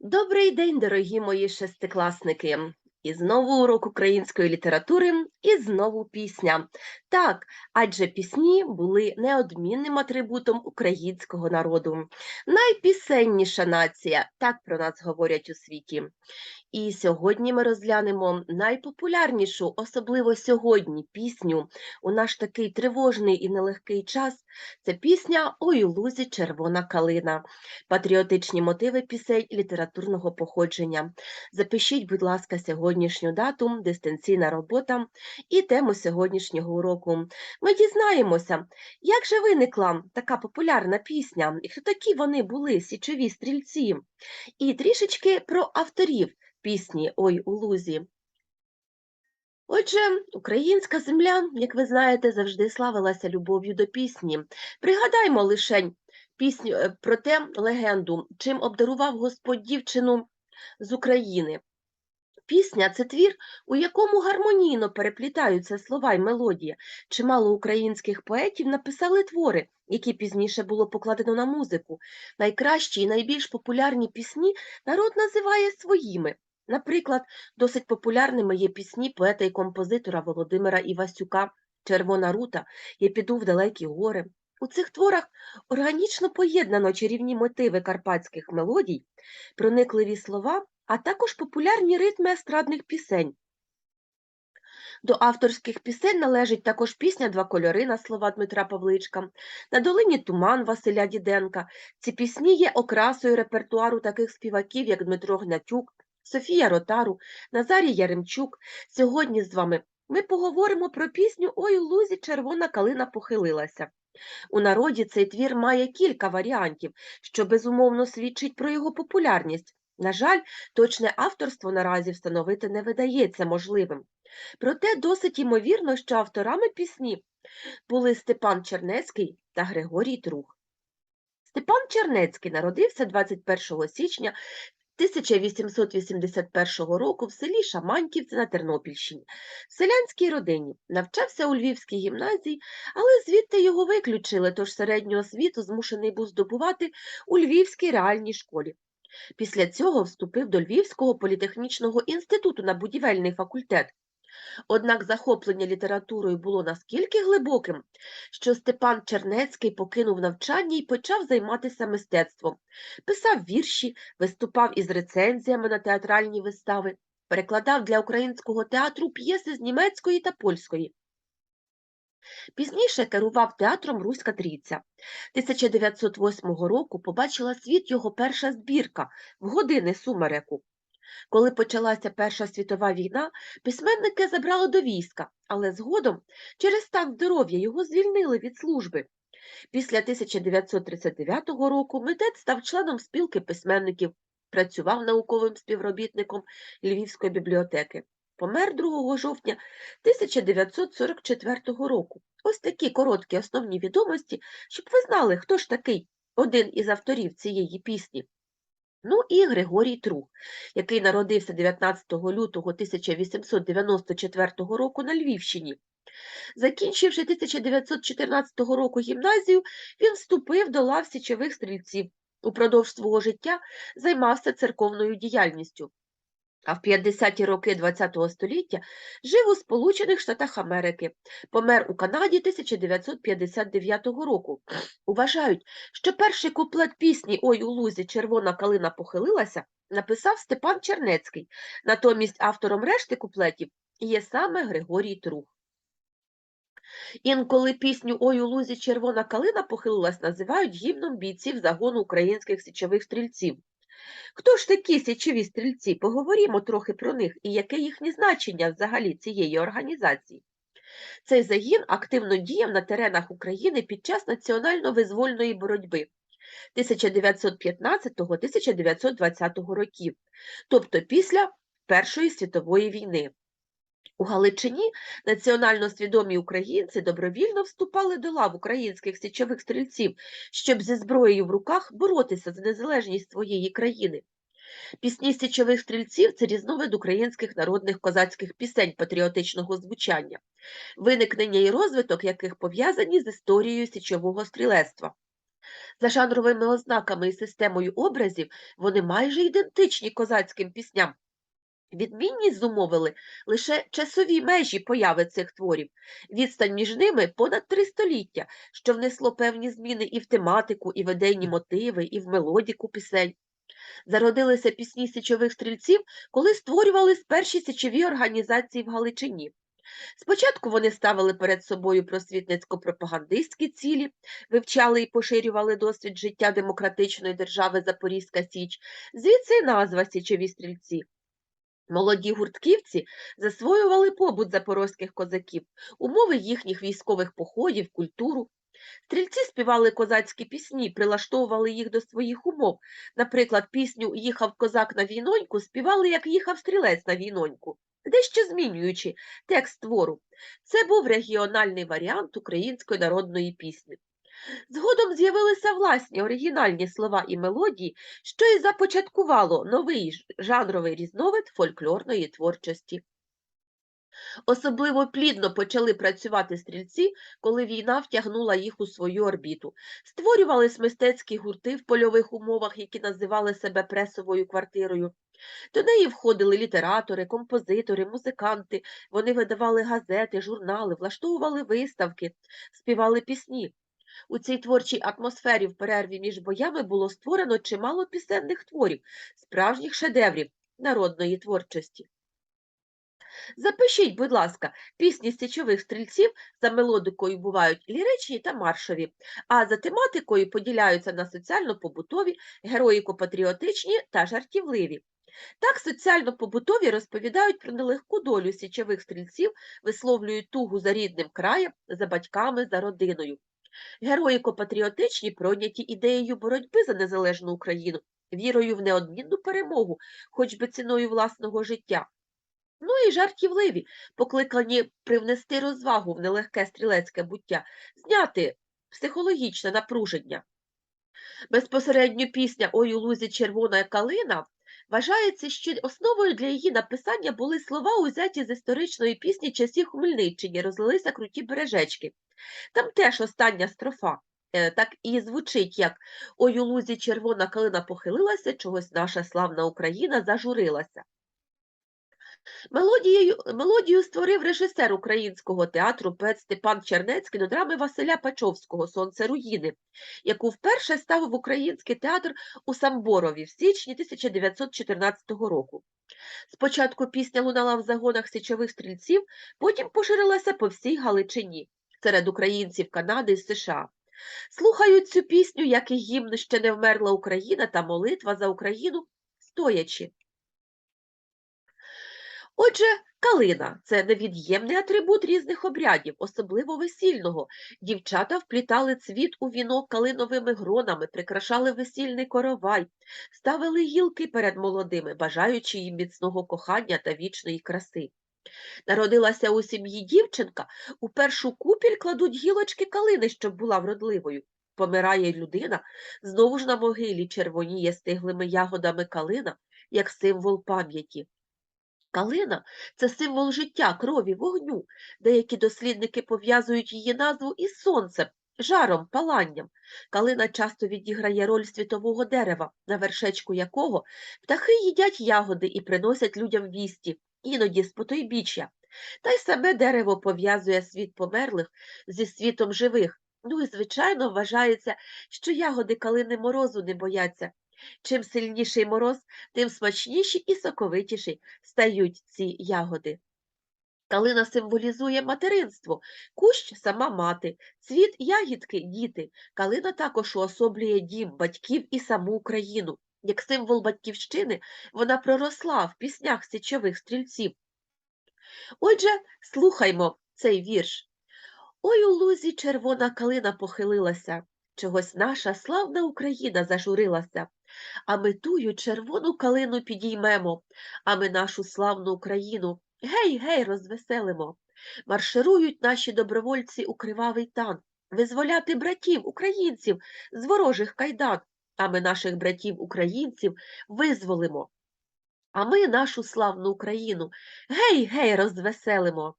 Добрий день, дорогі мої шестикласники! І знову урок української літератури, і знову пісня. Так, адже пісні були неодмінним атрибутом українського народу. Найпісенніша нація, так про нас говорять у світі. І сьогодні ми розглянемо найпопулярнішу, особливо сьогодні, пісню у наш такий тривожний і нелегкий час. Це пісня Ой у лузі червона калина, патріотичні мотиви пісень літературного походження. Запишіть, будь ласка, сьогоднішню дату, дистанційна робота і тему сьогоднішнього уроку. Ми дізнаємося, як же виникла така популярна пісня, і хто такі вони були, січові стрільці, і трішечки про авторів пісні Ой у лузі. Отже, українська земля, як ви знаєте, завжди славилася любов'ю до пісні. Пригадаймо лишень пісню е, про те легенду, чим обдарував Господь дівчину з України. Пісня це твір, у якому гармонійно переплітаються слова й мелодія. Чимало українських поетів написали твори, які пізніше було покладено на музику. Найкращі і найбільш популярні пісні народ називає своїми. Наприклад, досить популярними є пісні поета і композитора Володимира Івасюка Червона рута, Я піду в далекі гори. У цих творах органічно поєднано чарівні мотиви карпатських мелодій, проникливі слова, а також популярні ритми естрадних пісень. До авторських пісень належить також пісня Два кольори на слова Дмитра Павличка, на долині Туман Василя Діденка. Ці пісні є окрасою репертуару таких співаків, як Дмитро Гнатюк, Софія Ротару, Назарій Яремчук. Сьогодні з вами ми поговоримо про пісню Ой у лузі червона калина похилилася. У народі цей твір має кілька варіантів, що безумовно свідчить про його популярність. На жаль, точне авторство наразі встановити не видається можливим. Проте досить ймовірно, що авторами пісні були Степан Чернецький та Григорій Трух. Степан Чернецький народився 21 січня 1881 року в селі Шаманківці на Тернопільщині, в селянській родині, навчався у Львівській гімназії, але звідти його виключили, тож середню освіту змушений був здобувати у Львівській реальній школі. Після цього вступив до Львівського політехнічного інституту на будівельний факультет. Однак захоплення літературою було наскільки глибоким, що Степан Чернецький покинув навчання і почав займатися мистецтвом, писав вірші, виступав із рецензіями на театральні вистави, перекладав для українського театру п'єси з німецької та польської. Пізніше керував театром Руська Трійця. 1908 року побачила світ його перша збірка в години сумереку. Коли почалася Перша світова війна, письменники забрали до війська, але згодом через стан здоров'я його звільнили від служби. Після 1939 року митець став членом спілки письменників, працював науковим співробітником Львівської бібліотеки. Помер 2 жовтня 1944 року. Ось такі короткі основні відомості, щоб ви знали, хто ж такий один із авторів цієї пісні. Ну і Григорій Трух, який народився 19 лютого 1894 року на Львівщині. Закінчивши 1914 року гімназію, він вступив до лав січових стрільців. Упродовж свого життя займався церковною діяльністю. А в 50-ті роки ХХ століття жив у Сполучених Штатах Америки, помер у Канаді 1959 року. Вважають, що перший куплет пісні Ой у лузі червона калина похилилася написав Степан Чернецький, натомість автором решти куплетів є саме Григорій Трух. Інколи пісню Ой у лузі червона калина похилилась називають гімном бійців загону українських січових стрільців. Хто ж такі січові стрільці? Поговоримо трохи про них і яке їхнє значення взагалі цієї організації. Цей загін активно діяв на теренах України під час національно-визвольної боротьби 1915-1920 років, тобто після Першої світової війни. У Галичині національно свідомі українці добровільно вступали до лав українських січових стрільців, щоб зі зброєю в руках боротися за незалежність своєї країни. Пісні січових стрільців це різновид українських народних козацьких пісень патріотичного звучання, виникнення і розвиток яких пов'язані з історією січового стрілецтва. За жанровими ознаками і системою образів вони майже ідентичні козацьким пісням. Відмінність зумовили лише часові межі появи цих творів, відстань між ними понад три століття, що внесло певні зміни і в тематику, і в ідейні мотиви, і в мелодіку пісень. Зародилися пісні січових стрільців, коли створювались перші січові організації в Галичині. Спочатку вони ставили перед собою просвітницько-пропагандистські цілі, вивчали і поширювали досвід життя демократичної держави Запорізька Січ, звідси й назва Січові стрільці. Молоді гуртківці засвоювали побут запорозьких козаків, умови їхніх військових походів, культуру. Стрільці співали козацькі пісні, прилаштовували їх до своїх умов. Наприклад, пісню Їхав козак на війноньку співали, як їхав стрілець на війноньку, дещо змінюючи текст твору. Це був регіональний варіант української народної пісні. Згодом з'явилися власні оригінальні слова і мелодії, що і започаткувало новий жанровий різновид фольклорної творчості. Особливо плідно почали працювати стрільці, коли війна втягнула їх у свою орбіту. Створювались мистецькі гурти в польових умовах, які називали себе пресовою квартирою. До неї входили літератори, композитори, музиканти. Вони видавали газети, журнали, влаштовували виставки, співали пісні. У цій творчій атмосфері в перерві між боями було створено чимало пісенних творів, справжніх шедеврів народної творчості. Запишіть, будь ласка, пісні січових стрільців за мелодикою бувають ліричні та маршові, а за тематикою поділяються на соціально-побутові, героїко-патріотичні та жартівливі. Так, соціально-побутові розповідають про нелегку долю січових стрільців, висловлюють тугу за рідним краєм, за батьками, за родиною. Героїко-патріотичні пройняті ідеєю боротьби за незалежну Україну, вірою в неодмінну перемогу, хоч би ціною власного життя. Ну і жартівливі, покликані привнести розвагу в нелегке стрілецьке буття, зняти психологічне напруження. Безпосередньо пісня «Ой у лузі червона калина» вважається, що основою для її написання були слова, узяті з історичної пісні часів Хмельниччині, розлилися круті бережечки. Там теж остання строфа. е, Так і звучить як «Ой у лузі червона калина похилилася, чогось наша славна Україна зажурилася. Мелодією, мелодію створив режисер українського театру поет Степан Чернецький до драми Василя Пачовського Сонце руїни, яку вперше ставив український театр у Самборові в січні 1914 року. Спочатку пісня лунала в загонах січових стрільців, потім поширилася по всій Галичині серед українців Канади і США. Слухають цю пісню, як і гімн ще не вмерла Україна та молитва за Україну, стоячи. Отже, калина це невід'ємний атрибут різних обрядів, особливо весільного. Дівчата вплітали цвіт у вінок калиновими гронами, прикрашали весільний коровай, ставили гілки перед молодими, бажаючи їм міцного кохання та вічної краси. Народилася у сім'ї дівчинка, у першу купіль кладуть гілочки калини, щоб була вродливою. Помирає людина, знову ж на могилі червоніє стиглими ягодами калина, як символ пам'яті. Калина це символ життя, крові, вогню. Деякі дослідники пов'язують її назву із сонцем, жаром, паланням. Калина часто відіграє роль світового дерева, на вершечку якого птахи їдять ягоди і приносять людям вісті, іноді з потойбіччя. Та й саме дерево пов'язує світ померлих зі світом живих. Ну і, звичайно, вважається, що ягоди калини морозу не бояться. Чим сильніший мороз, тим смачніші і соковитіші стають ці ягоди. Калина символізує материнство, кущ сама мати, цвіт ягідки діти. Калина також уособлює дім, батьків і саму Україну. Як символ батьківщини вона проросла в піснях січових стрільців. Отже, слухаймо цей вірш. Ой у лузі червона калина похилилася, чогось наша славна Україна зажурилася. А ми тую червону калину підіймемо, а ми нашу славну Україну гей, гей, розвеселимо. Марширують наші добровольці у кривавий тан, визволяти братів, українців з ворожих кайдан, а ми наших братів українців визволимо. А ми нашу славну Україну гей, гей, розвеселимо.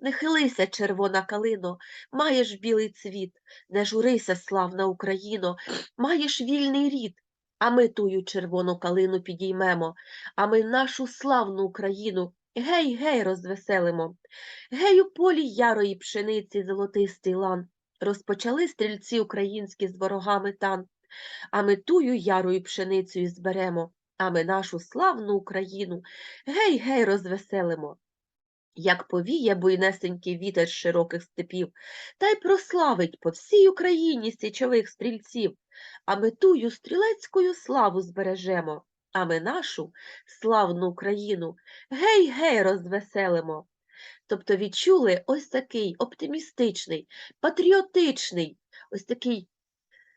Не хилися, червона калино, маєш білий цвіт, не журися, славна Україно, маєш вільний рід. А ми тую червону калину підіймемо, а ми нашу славну Україну гей, гей, розвеселимо. Гей у полі ярої пшениці золотистий лан. Розпочали стрільці українські з ворогами тан. А ми тую ярою пшеницею зберемо, а ми нашу славну Україну гей, гей, розвеселимо. Як повіє буйнесенький вітер широких степів, та й прославить по всій Україні січових стрільців, а ми тую стрілецькою славу збережемо, а ми нашу славну Україну гей, гей, розвеселимо. Тобто відчули ось такий оптимістичний, патріотичний, ось такий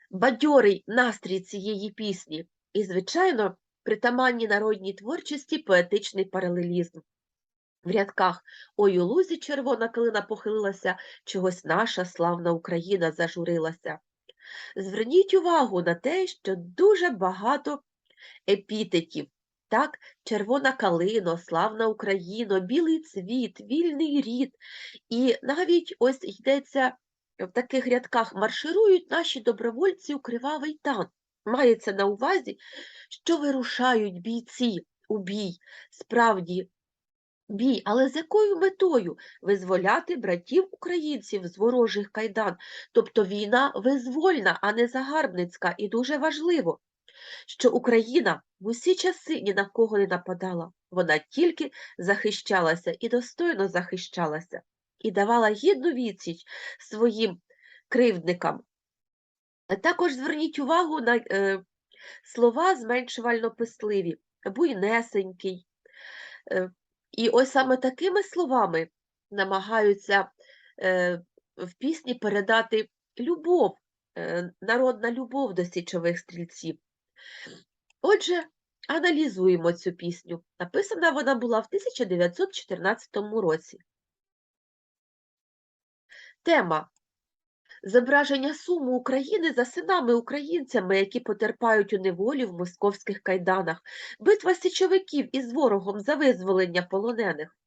бадьорий настрій цієї пісні. І, звичайно, притаманні народній творчості поетичний паралелізм. В рядках Ой у лузі червона калина похилилася, чогось наша славна Україна зажурилася. Зверніть увагу на те, що дуже багато епітетів. Так, червона калино, славна Україно, білий цвіт, вільний рід. І навіть ось йдеться в таких рядках марширують наші добровольці у кривавий тан. Мається на увазі, що вирушають бійці у бій, справді бій, але з якою метою визволяти братів українців з ворожих кайдан. Тобто війна визвольна, а не загарбницька, і дуже важливо, що Україна в усі часи ні на кого не нападала, вона тільки захищалася і достойно захищалася, і давала гідну відсіч своїм кривдникам. Також зверніть увагу на е, слова зменшувально писливі, буйнесенький. Е, і ось саме такими словами намагаються е, в пісні передати любов, е, народна любов до січових стрільців. Отже, аналізуємо цю пісню. Написана вона була в 1914 році. Тема Зображення суму України за синами-українцями, які потерпають у неволі в московських кайданах, битва січовиків із ворогом за визволення полонених.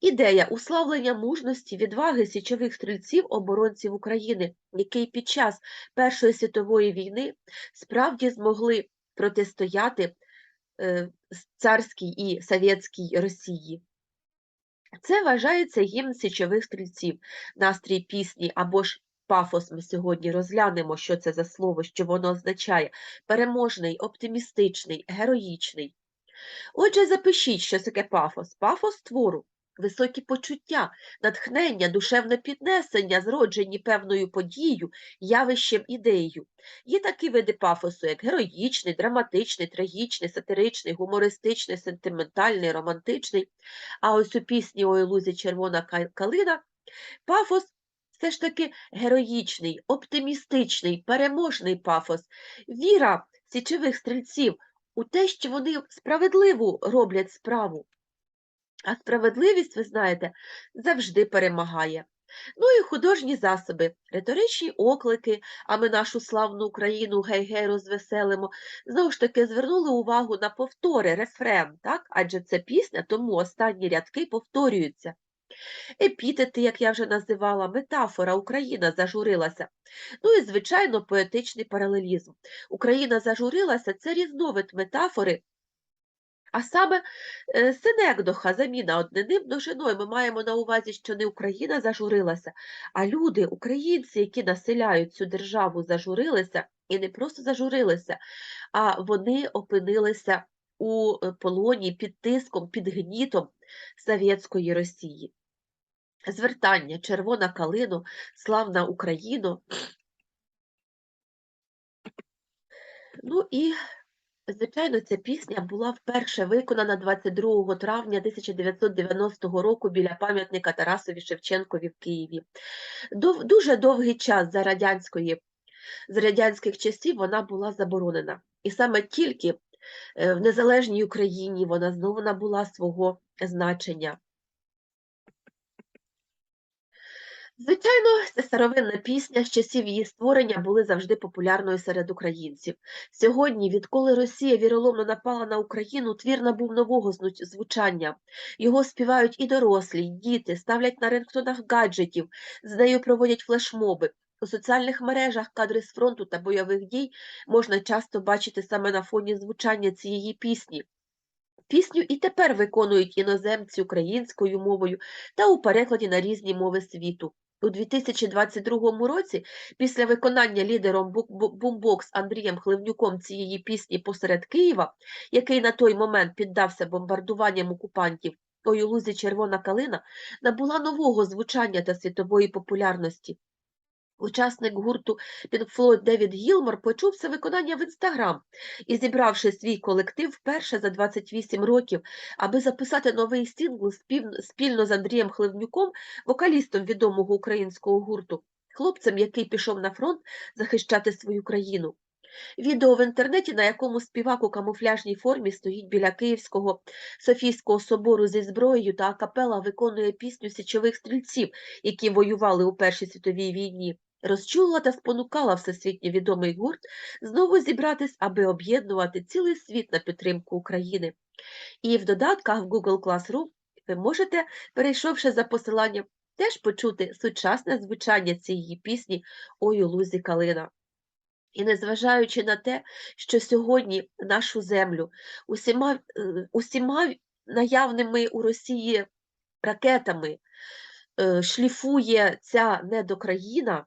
Ідея уславлення мужності, відваги січових стрільців оборонців України, які під час Першої світової війни справді змогли протистояти е, царській і совєтській Росії. Це вважається гімн січових стрільців, настрій пісні або ж пафос ми сьогодні розглянемо, що це за слово, що воно означає переможний, оптимістичний, героїчний. Отже, запишіть, що таке пафос. Пафос твору, високі почуття, натхнення, душевне піднесення, зроджені певною подією, явищем, ідеєю. Є такі види пафосу, як героїчний, драматичний, трагічний, сатиричний, гумористичний, сентиментальний, романтичний. А ось у пісні «Ой, лузі червона калина пафос все ж таки героїчний, оптимістичний, переможний пафос, віра січових стрільців у те, що вони справедливу роблять справу. А справедливість, ви знаєте, завжди перемагає. Ну і художні засоби, риторичні оклики, а ми нашу славну Україну гей-гей розвеселимо. Знову ж таки, звернули увагу на повтори, рефрен, так? адже це пісня, тому останні рядки повторюються. Епітети, як я вже називала, метафора Україна зажурилася. Ну і, звичайно, поетичний паралелізм. Україна зажурилася це різновид метафори, а саме е, синекдоха, заміна однини множиною. Ми маємо на увазі, що не Україна зажурилася, а люди, українці, які населяють цю державу, зажурилися і не просто зажурилися, а вони опинилися у е, полоні під тиском, під гнітом Совєтської Росії. Звертання Червона калину, славна Україно. Ну і, звичайно, ця пісня була вперше виконана 22 травня 1990 року біля пам'ятника Тарасові Шевченкові в Києві. Дов, дуже довгий час за радянської, з радянських часів вона була заборонена. І саме тільки е, в незалежній Україні вона знову набула свого значення. Звичайно, це старовинна пісня, з часів її створення були завжди популярною серед українців. Сьогодні, відколи Росія віроломно напала на Україну, твір набув нового звучання. Його співають і дорослі, і діти, ставлять на рингтонах гаджетів, з нею проводять флешмоби. У соціальних мережах кадри з фронту та бойових дій можна часто бачити саме на фоні звучання цієї пісні. Пісню і тепер виконують іноземці українською мовою та у перекладі на різні мови світу. У 2022 році, після виконання лідером бу- бу- бумбокс Андрієм Хливнюком цієї пісні посеред Києва, який на той момент піддався бомбардуванням окупантів, «Ой у лузі червона калина набула нового звучання та світової популярності. Учасник гурту Pink Floyd Девід Гілмор почув це виконання в інстаграм і, зібравши свій колектив вперше за 28 років, аби записати новий сингл спільно з Андрієм Хливнюком, вокалістом відомого українського гурту, хлопцем, який пішов на фронт захищати свою країну. Відео в інтернеті, на якому співак у камуфляжній формі стоїть біля Київського Софійського собору зі зброєю та акапела виконує пісню січових стрільців, які воювали у Першій світовій війні, розчулила та спонукала всесвітньо відомий гурт знову зібратись, аби об'єднувати цілий світ на підтримку України. І в додатках в Google Classroom ви можете, перейшовши за посиланням, теж почути сучасне звучання цієї пісні «Ой у лузі калина». І незважаючи на те, що сьогодні нашу землю усіма, е, усіма наявними у Росії ракетами е, шліфує ця недокраїна,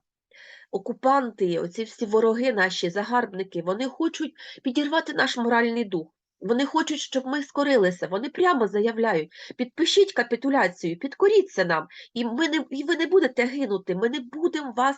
окупанти, оці всі вороги наші, загарбники, вони хочуть підірвати наш моральний дух. Вони хочуть, щоб ми скорилися. Вони прямо заявляють: підпишіть капітуляцію, підкоріться нам, і ми не і ви не будете гинути. Ми не будемо вас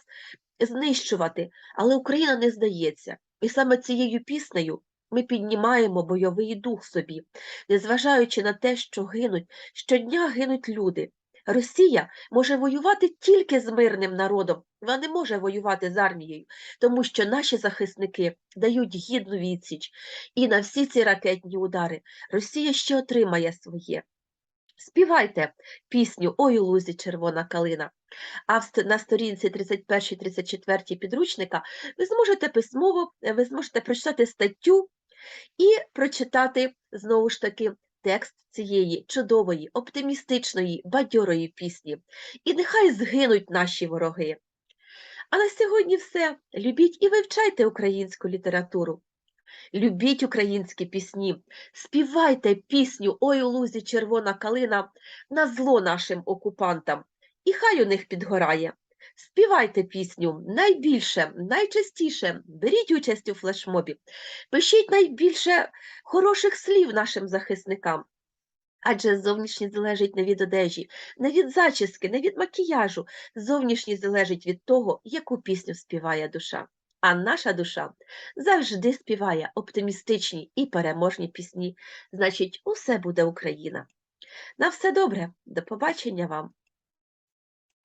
знищувати. Але Україна не здається. І саме цією піснею ми піднімаємо бойовий дух собі, незважаючи на те, що гинуть, щодня гинуть люди. Росія може воювати тільки з мирним народом, вона не може воювати з армією, тому що наші захисники дають гідну відсіч, і на всі ці ракетні удари Росія ще отримає своє. Співайте пісню Ой лузі червона калина. А на сторінці 31-34 підручника ви зможете письмово, ви зможете прочитати статтю і прочитати знову ж таки текст цієї чудової, оптимістичної, бадьорої пісні. І нехай згинуть наші вороги. А на сьогодні все. Любіть і вивчайте українську літературу. Любіть українські пісні, співайте пісню Ой у лузі червона калина на зло нашим окупантам, і хай у них підгорає. Співайте пісню найбільше, найчастіше, беріть участь у флешмобі, пишіть найбільше хороших слів нашим захисникам. Адже зовнішнє залежить не від одежі, не від зачіски, не від макіяжу. Зовнішнє залежить від того, яку пісню співає душа. А наша душа завжди співає оптимістичні і переможні пісні. Значить, усе буде Україна. На все добре, до побачення вам!